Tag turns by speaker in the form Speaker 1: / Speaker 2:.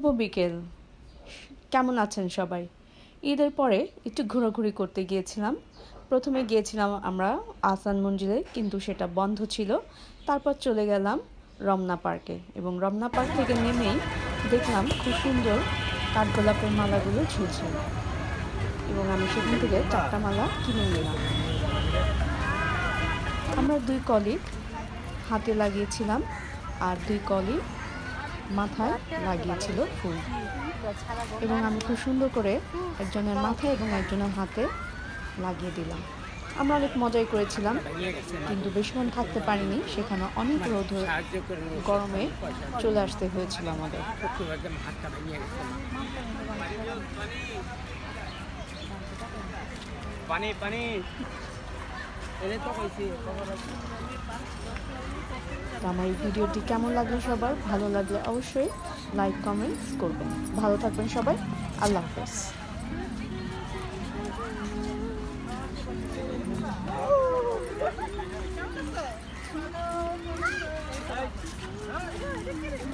Speaker 1: শুভ বিকেল। কেমন আছেন সবাই? ঈদের পরে একটু ঘোরাঘুরি করতে গিয়েছিলাম। প্রথমে গিয়েছিলাম আমরা আসান মঞ্জিলে, কিন্তু সেটা বন্ধ ছিল। তারপর চলে গেলাম রমনা পার্কে এবং রমনা পার্ক থেকে নেমেই দেখলাম খুব সুন্দর কাঠগোলাপের মালাগুলো ঝুলছিল এবং আমি সেখান থেকে চারটা মালা কিনে নিলাম। আমরা দুই কলিগ হাতে লাগিয়েছিলাম আর দুই কলিগ মাথায় লাগিয়েছিল ফুল। এবং আমি খুব সুন্দর করে একজনের মাথায় এবং একজনের হাতে লাগিয়ে দিলাম। আমরা অনেক মজাই করেছিলাম, কিন্তু বেশিক্ষণ থাকতে পারিনি। সেখানে অনেক রোদ গরমে চলে আসতে হয়েছিল আমাদের।
Speaker 2: পানি পানি। তো কইছি
Speaker 1: তো আমার এই ভিডিওটি কেমন লাগল সবার? ভালো লাগলে অবশ্যই লাইক কমেন্টস করবেন। ভালো থাকবেন সবাই। আল্লাহ হাফেজ।